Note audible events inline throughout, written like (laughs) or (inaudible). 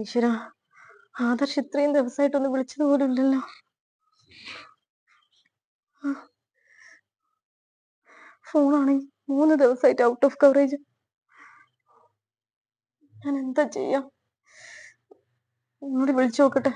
ഈശ്വര. ആദർശ് ഇത്രയും ദിവസമായിട്ടൊന്ന് വിളിച്ചത് പോലും ഇല്ലല്ലോ ഫോണാണെങ്കിൽ മൂന്ന് ദിവസമായിട്ട് ഔട്ട് ഓഫ് കവറേജ് ഞാൻ എന്താ ചെയ്യാം? ഒന്നുകൂടി വിളിച്ചു നോക്കട്ടെ.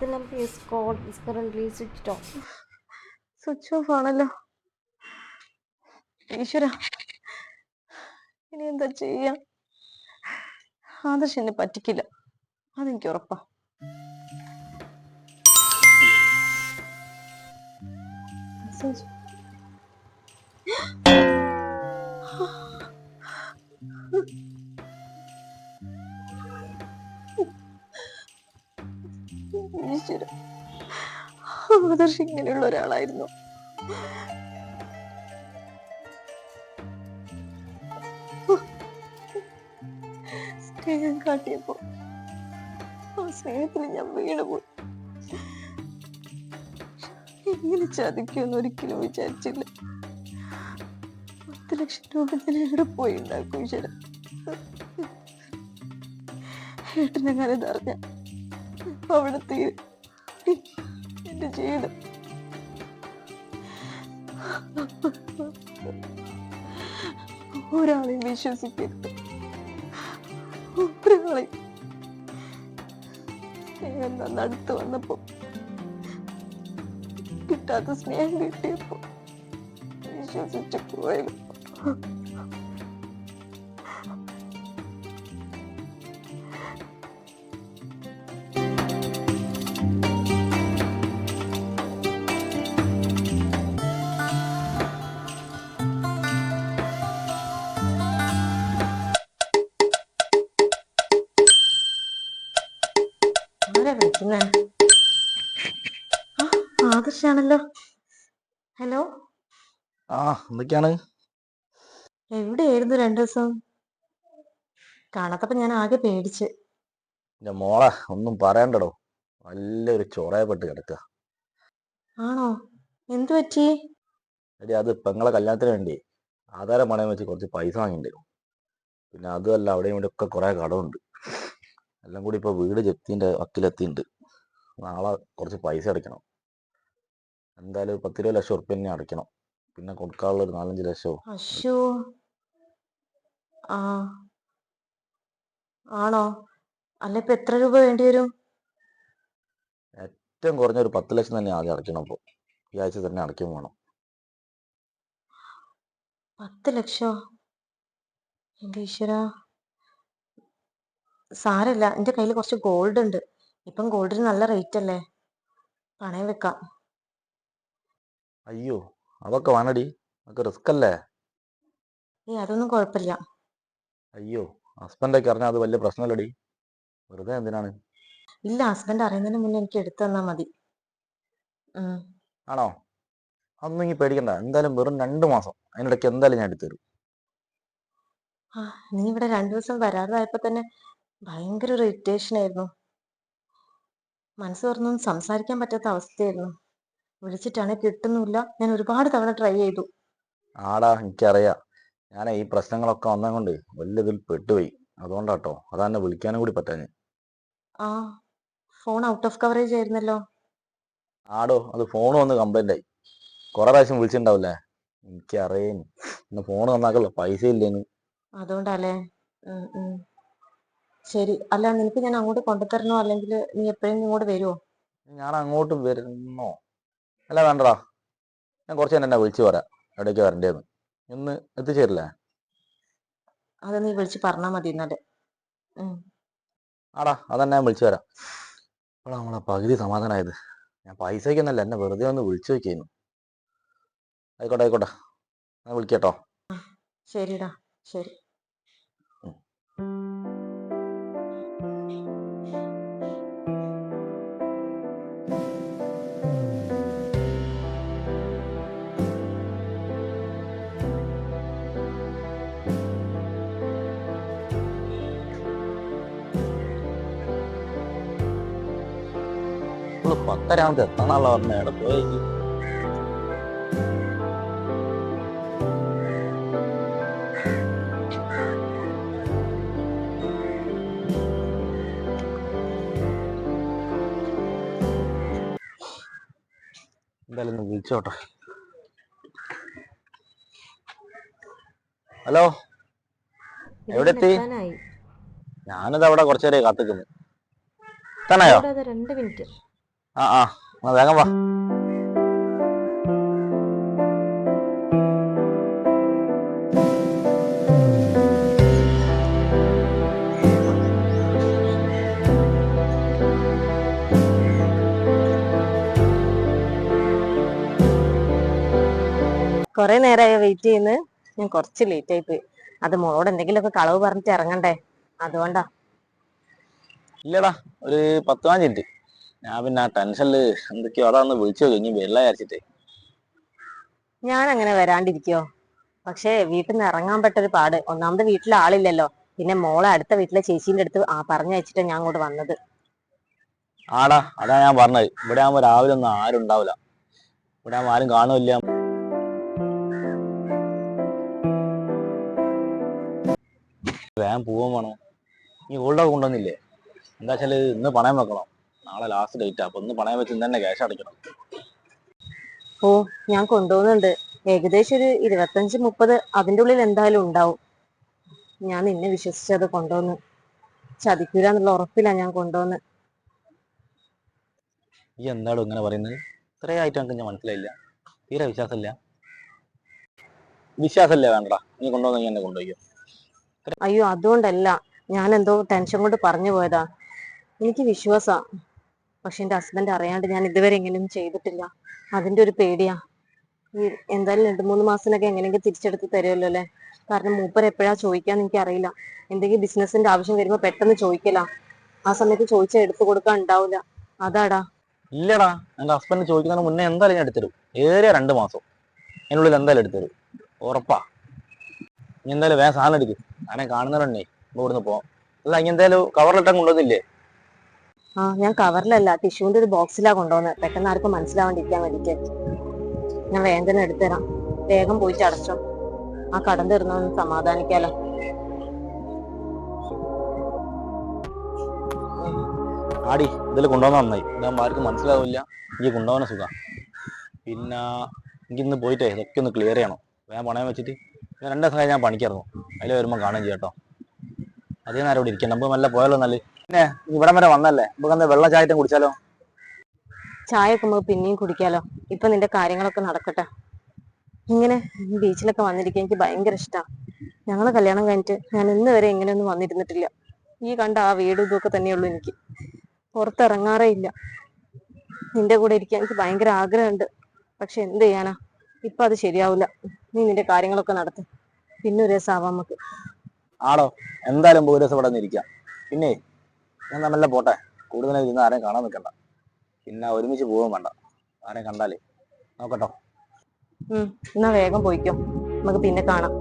The number is called is currently switched off. Switch off ആണല്ലോ. ഈശ്വര. ഇനി എന്താ ചെയ്യാ? ആദർശ് എന്നെ പറ്റിക്കില്ല. അതെനിക്ക് ഉറപ്പാ. (laughs) ആദർശ് ഇങ്ങനെയുള്ള ഒരാളായിരുന്നു. കാട്ടിയപ്പോ ആ സ്നേഹത്തിൽ ഞാൻ വീണുപോയി. ഇങ്ങനെ ചതിക്കുമെന്ന് ഒരിക്കലും വിചാരിച്ചില്ല. പത്ത് ലക്ഷം രൂപ ഞാൻ എവിടെ പോയി ഉണ്ടാക്കും ഈശ്വര? ഏട്ടനെങ്ങനെ ഇതറിഞ്ഞ അവിടെ തീരെ എന്റെ ജീവിതം. ഒരാളെയും വിശ്വസിക്കരുത്. ഒരാളെയും സ്നേഹം അടുത്ത് വന്നപ്പോ കിട്ടാത്ത സ്നേഹം കിട്ടിയപ്പോ വിശ്വസിച്ചു പോയത് വിളിക്കുന്നേ. ആദർശാണല്ലോ. ഹലോ? ആ എന്തൊക്കെയാണ്? എവിടെയായിരുന്നു രണ്ടു ദിവസം കാണാത്തപ്പോ ഞാൻ ആകെ പേടിച്ച്. മോളെ ഒന്നും പറയണ്ടടോ. നല്ലൊരു ചൊറയപ്പെട്ട് കിടക്കുക ആണോ? എന്തു പറ്റി? എടി അത് പെങ്ങളെ കല്യാണത്തിന് വേണ്ടി ആധാരം പണയം വെച്ച് കുറച്ച് പൈസ വാങ്ങിണ്ടോ. പിന്നെ അതുമല്ല അവിടെയും ഇവിടെ ഒക്കെ കുറെ കടമുണ്ട്. എല്ലാം കൂടി ഇപ്പോൾ വീട് ജപ്തിന്റെ വക്കിലെത്തിയിട്ടുണ്ട് നാളെ കുറച്ച് പൈസ അടയ്ക്കണം. എന്തായാലും പത്തിരുപത് ലക്ഷം ഉറുപ്പ്യ തന്നെ അടയ്ക്കണം. പിന്നെ കൊടുക്കാനുള്ള ഒരു നാലഞ്ച് ലക്ഷവും അശോ ആ. ആണോ? അല്ല ഇപ്പൊ എത്ര രൂപ വേണ്ടി വരും? ഏറ്റവും കുറഞ്ഞ ഒരു പത്ത് ലക്ഷം തന്നെ ആദ്യം അടയ്ക്കണം അപ്പൊ ഈ ആഴ്ച തന്നെ അടയ്ക്കും വേണം. പത്ത് ലക്ഷോ? എന്റെ ഈശ്വര. സാരല്ല എന്റെ കയ്യിൽ കുറച്ച് ഗോൾഡ് ഉണ്ട് ഇപ്പം ഗോൾഡിന് നല്ല റേറ്റ് അല്ലേ? പണയം വെക്കാം. അയ്യോ അതൊക്കെ വേണടി. അതൊക്കെ റിസ്ക് അല്ലേ? ഏ അതൊന്നും കുഴപ്പമില്ല അയ്യോ ഹസ്ബൻഡൊക്കെ അറിഞ്ഞാൽ അത് വലിയ പ്രശ്നമല്ലടി വെറുതെ എന്തിനാണ്? ഇല്ല ഹസ്ബൻഡ് അറിയുന്നതിന് മുന്നേ എനിക്ക് എടുത്തു തന്നാ മതി. ഉം. ആണോ? അതൊന്നും ഇനി പേടിക്കണ്ട. എന്തായാലും വെറും രണ്ട് മാസം. അതിനിടയ്ക്ക് എന്തായാലും ഞാൻ എടുത്തു തരും. ആ നീ ഇവിടെ രണ്ടു ദിവസം വരാതായപ്പോ തന്നെ ഭയങ്കര ഒരു ഇറിറ്റേഷൻ ആയിരുന്നു മനസ്സ് തുറന്നൊന്നും സംസാരിക്കാൻ പറ്റാത്ത അവസ്ഥയായിരുന്നു. വിളിച്ചിട്ടാണെങ്കിൽ കിട്ടുന്നില്ല ഞാൻ ഒരുപാട് തവണ ട്രൈ ചെയ്തു. ആടാ എനിക്കറിയാം. ഞാൻ ഈ പ്രശ്നങ്ങളൊക്കെ വന്നത് കൊണ്ട് വലിയ ഇതിൽ പെട്ടുപോയി. അതുകൊണ്ടാട്ടോ അതാ എന്നെ വിളിക്കാനും കൂടി പറ്റാഞ്ഞ്. ആ ഫോൺ ഔട്ട് ഓഫ് കവറേജ് ആയിരുന്നല്ലോ. ആടോ അത് ഫോൺ വന്ന് കംപ്ലൈന്റ് ആയി. കുറെ പ്രാവശ്യം വിളിച്ചിട്ടുണ്ടാവില്ലേ? എനിക്കറിയാം ഇന്ന് ഫോൺ നന്നാക്കല്ലോ പൈസ ഇല്ലേനു അതുകൊണ്ടല്ലേ ശരി. അല്ല നിനക്ക് ഞാൻ അങ്ങോട്ട് കൊണ്ടുതരണോ അല്ലെങ്കിൽ നീ എപ്പോഴും ഇങ്ങോട്ട് വരുമോ ഞാൻ അങ്ങോട്ട് വരുന്നോ? അല്ല വേണ്ടടാ. ഞാൻ കുറച്ച് എന്നെ വിളിച്ചു പറയാം എവിടേക്ക് വരണ്ടേന്ന് ഇന്ന് എത്തിച്ചേരില്ലേ? അത് നീ വിളിച്ച് പറഞ്ഞാ മതി എന്നാൽ ആടാ അതന്നെ ഞാൻ വിളിച്ചു വരാം. ഇപ്പോൾ നമ്മളെ പകുതി സമാധാനമായത് ഞാൻ പൈസയ്ക്കൊന്നല്ല എന്നെ വെറുതെ ഒന്ന് വിളിച്ചു നോക്കിയിരുന്നു ആയിക്കോട്ടെ ആയിക്കോട്ടെ. ഞാൻ വിളിക്കട്ടോ. ശരിടാ. ശരി. അവൾ പത്തരാമത്തെ എത്താന്നുള്ള പറഞ്ഞ എടപ്പോയി എന്തായാലും വിളിച്ചോട്ടെ. ഹലോ? എവിടെ എത്തി? ഞാനത് അവിടെ കുറച്ചേരെ നേരം കാത്തിക്കുന്നു. തന്നെയോ രണ്ട് മിനിറ്റ്. ആ ആ. വേഗം വാ. കുറെ നേരമായി വെയിറ്റ് ചെയ്യുന്നു. ഞാൻ കുറച്ച് ലേറ്റ് ആയി പോയി. അത് മോളോട് എന്തെങ്കിലുമൊക്കെ കളവ് പറഞ്ഞിട്ട് ഇറങ്ങണ്ടേ? അതുകൊണ്ടാ. ഇല്ലടാ ഒരു പത്ത് പതിനഞ്ച് മിനിറ്റ് ഞാൻ പിന്നെ ആ ടെൻഷനിൽ എന്തൊക്കെയോ അതാന്ന് വിളിച്ചു കഴിഞ്ഞു വരില്ല വിചാരിച്ചിട്ട്. ഞാൻ അങ്ങനെ വരാണ്ടിരിക്കോ? പക്ഷേ വീട്ടിൽ നിന്ന് ഇറങ്ങാൻ പറ്റൊരു പാട്. ഒന്നാമത് വീട്ടിൽ ആളില്ലല്ലോ. പിന്നെ മോളെ അടുത്ത വീട്ടിലെ ചേച്ചീന്റെ അടുത്ത് ആ പറഞ്ഞയച്ചിട്ടാ ഞാൻ അങ്ങോട്ട് വന്നത്. ആടാ അതാ ഞാൻ പറഞ്ഞത്. ഇവിടെ ആകുമ്പോ രാവിലെ ഒന്നും ആരും ഉണ്ടാവില്ല ഇവിടെ ആകുമ്പോ ആരും കാണുമില്ല വേഗം പോവാൻ വേണം നീ ഗോൾഡൊക്കെ കൊണ്ടുവന്നില്ലേ? എന്താ വെച്ചാൽ ഇന്ന് പണയം വെക്കണം? നാളെ ലാസ്റ്റ് ഡേറ്റ് അപ്പൊ ഒന്ന് പണയം വെച്ചിന്ന് തന്നെ ക്യാഷ് അടയ്ക്കണം ഓ ഞാൻ കൊണ്ടുപോകുന്നുണ്ട്. ഏകദേശം ഒരു ഇരുപത്തഞ്ച് മുപ്പത് അതിന്റെ ഉള്ളിൽ എന്തായാലും ഉണ്ടാവും. ഞാൻ നിന്നെ വിശ്വസിച്ചത് കൊണ്ടുവന്ന്. ചതിക്കൂല എന്നുള്ള ഉറപ്പിലാ ഞാൻ കൊണ്ടുവന്ന്. ഈ എന്താടോ ഇങ്ങനെ പറയുന്നത്? ഇത്രയായിട്ട് എനിക്ക് ഞാൻ മനസ്സിലായില്ല. തീരെ വിശ്വാസമില്ല. വിശ്വാസമില്ല വേണ്ടടാ. നീ കൊണ്ടുവന്ന ഞാൻ എന്നെ കൊണ്ടുപോയി അയ്യോ അതുകൊണ്ടല്ല. ഞാൻ എന്തോ ടെൻഷൻ കൊണ്ട് പറഞ്ഞു പോയതാ. എനിക്ക് വിശ്വാസാ. പക്ഷെ എന്റെ ഹസ്ബൻഡ് അറിയാണ്ട് ഞാൻ ഇതുവരെ എങ്ങനെയും ചെയ്തിട്ടില്ല. അതിന്റെ ഒരു പേടിയാ. ഈ എന്തായാലും രണ്ടു മൂന്ന് മാസത്തിനൊക്കെ എങ്ങനെയെങ്കിലും തിരിച്ചെടുത്ത് തരുമല്ലോ അല്ലേ? കാരണം മൂപ്പർ എപ്പോഴാ ചോദിക്കാന്ന് എനിക്ക് അറിയില്ല എന്തെങ്കിലും ബിസിനസിന്റെ ആവശ്യം വരുമ്പോ പെട്ടെന്ന് ചോദിക്കല ആ സമയത്ത് ചോദിച്ചാൽ എടുത്തു കൊടുക്കാൻ ഉണ്ടാവില്ല. അതാടാ. ഇല്ലടാ. എന്റെ ഹസ്ബൻഡ് ചോദിക്കുന്നതിന് മുന്നേ എന്തായാലും ഞാൻ എടുത്തരും ഏറെ രണ്ട് മാസം. എന്നുള്ളിൽ എന്തായാലും എടുത്തരും ഉറപ്പാ. ഇനി എന്തായാലും വേഗം സാധനം എടുക്കും. അങ്ങനെ കാണുന്നവരുണ്ടേ. ഇപ്പൊ ഇവിടുന്ന് പോവാം. അല്ല ഇനി എന്തായാലും കവറിലിട്ടാൻ കൊണ്ടുവന്നില്ലേ? ആ ഞാൻ കവറിലല്ല ടിഷ്യൂന്റെ ഒരു ബോക്സിലാ കൊണ്ടുവന്നത് പെട്ടെന്ന് ആർക്കും മനസ്സിലാവാണ്ടിരിക്കാൻ വേണ്ടിട്ട്. ഞാൻ വേഗം എടുത്തരാം. വേഗം പോയിട്ട് അടച്ചോ. ആ കടം തീർന്നൊന്ന് സമാധാനിക്കാലോ. ആടി ഇതിൽ കൊണ്ടുവന്ന നന്നായി. ഇതാകുമ്പോൾ ആർക്കും മനസ്സിലാവില്ല. എനിക്ക് കൊണ്ടുപോകുന്ന സുഖം. പിന്നെ എനിക്ക് ഇന്ന് പോയിട്ടേ ഇതൊക്കെ ഒന്ന് ക്ലിയർ ചെയ്യണം. ഞാൻ പണയം വെച്ചിട്ട്. ഞാൻ രണ്ട് ദിവസം ഞാൻ പണിക്കായിരുന്നു. അതിൽ വരുമ്പോൾ കാണുകയും ചെയ്യാം കേട്ടോ. അതേ നേരം ഇവിടെ ഇരിക്കണം നമുക്ക് നല്ല പോയാലോ നല്ല പിന്നെ ഇവിടം വരെ വന്നല്ലേ? നമുക്ക് വെള്ളം ചായറ്റം കുടിച്ചാലോ? ചായ ഒക്കെ നമുക്ക് പിന്നെയും കുടിക്കാലോ. ഇപ്പൊ നിന്റെ കാര്യങ്ങളൊക്കെ നടക്കട്ടെ. ഇങ്ങനെ ബീച്ചിലൊക്കെ വന്നിരിക്കാൻ എനിക്ക് ഭയങ്കര ഇഷ്ടാ. ഞങ്ങൾ കല്യാണം കഴിഞ്ഞിട്ട് ഞാൻ ഇന്ന് വരെ ഇങ്ങനെയൊന്നും വന്നിരുന്നിട്ടില്ല. ഈ കണ്ട ആ വീട് ഇതൊക്കെ തന്നെയുള്ളൂ എനിക്ക്. പുറത്തിറങ്ങാറേ ഇല്ല. നിന്റെ കൂടെ ഇരിക്കാൻ എനിക്ക് ഭയങ്കര ആഗ്രഹമുണ്ട്. പക്ഷെ എന്ത് ചെയ്യാനാ? ഇപ്പൊ അത് ശരിയാവില്ല നീ നിന്റെ കാര്യങ്ങളൊക്കെ നടത്ത്. പിന്നെ ഒരു രസം ആവാം നമുക്ക്. ആണോ? എന്തായാലും ഒരു ദിവസം ഇവിടെ നിൽക്കാം പിന്നെ ഞാൻ നല്ല പോട്ടെ. കൂടുതലായി ഇരുന്ന് ആരെയും കാണാൻ നിൽക്കണ്ട. പിന്നെ ഒരുമിച്ച് പോവുകയും വേണ്ട. ആരെയും കണ്ടാലേ. നോക്കട്ടോ. എന്നാ വേഗം പോയിക്കോ. നമുക്ക് പിന്നെ കാണാം.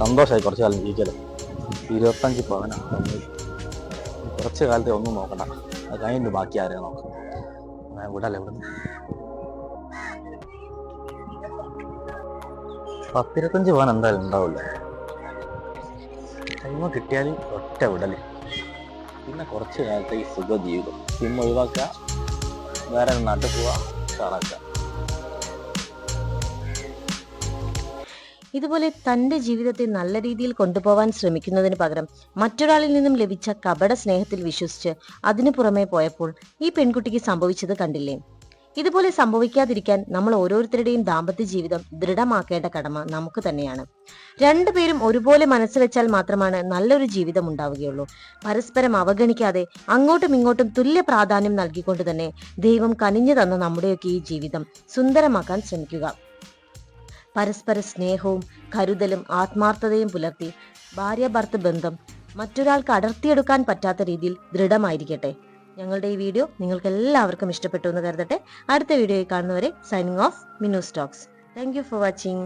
സന്തോഷമായി കുറച്ച് കാലം ജീവിക്കൽ. ഇരുപത്തഞ്ച് പവന. തന്നു കുറച്ച് കാലത്തെ ഒന്നും നോക്കണ്ട. അത് കഴിഞ്ഞിട്ട് ബാക്കി ആരെയും നോക്കാം. ഞാൻ വിടല്ലേ ഇവിടുന്ന്? പത്തിരുപത്തഞ്ച് പവൻ എന്തായാലും ഉണ്ടാവില്ല ടൈമ് കിട്ടിയാൽ ഒറ്റ വിടൽ. പിന്നെ കുറച്ച് കാലത്തെ ഈ സുഖ ജീവിതം സിം ഒഴിവാക്കുക. വേറെ നാട്ടിൽ പോവാ ഉഷാറാക്കുക. ഇതുപോലെ തന്റെ ജീവിതത്തെ നല്ല രീതിയിൽ കൊണ്ടുപോവാൻ ശ്രമിക്കുന്നതിന് പകരം മറ്റൊരാളിൽ നിന്നും ലഭിച്ച കപട സ്നേഹത്തിൽ വിശ്വസിച്ച് അതിനു പുറമെ പോയപ്പോൾ ഈ പെൺകുട്ടിക്ക് സംഭവിച്ചത് കണ്ടില്ലേ? ഇതുപോലെ സംഭവിക്കാതിരിക്കാൻ നമ്മൾ ഓരോരുത്തരുടെയും ദാമ്പത്യ ജീവിതം ദൃഢമാക്കേണ്ട കടമ നമുക്ക് തന്നെയാണ്. രണ്ടുപേരും ഒരുപോലെ മനസ്സ് വെച്ചാൽ മാത്രമാണ് നല്ലൊരു ജീവിതം ഉണ്ടാവുകയുള്ളൂ. പരസ്പരം അവഗണിക്കാതെ അങ്ങോട്ടും ഇങ്ങോട്ടും തുല്യ പ്രാധാന്യം നൽകിക്കൊണ്ട് തന്നെ ദൈവം കനിഞ്ഞു തന്ന നമ്മുടെയൊക്കെ ഈ ജീവിതം സുന്ദരമാക്കാൻ ശ്രമിക്കുക. പരസ്പര സ്നേഹവും കരുതലും ആത്മാർത്ഥതയും പുലർത്തി ഭാര്യ ഭർത്ത് ബന്ധം മറ്റൊരാൾക്ക് അടർത്തിയെടുക്കാൻ പറ്റാത്ത രീതിയിൽ ദൃഢമായിരിക്കട്ടെ. ഞങ്ങളുടെ ഈ വീഡിയോ നിങ്ങൾക്ക് എല്ലാവർക്കും ഇഷ്ടപ്പെട്ടു എന്ന് കരുതട്ടെ. അടുത്ത വീഡിയോയിൽ കാണുന്നവരെ signing off Minu Stokes thank for watching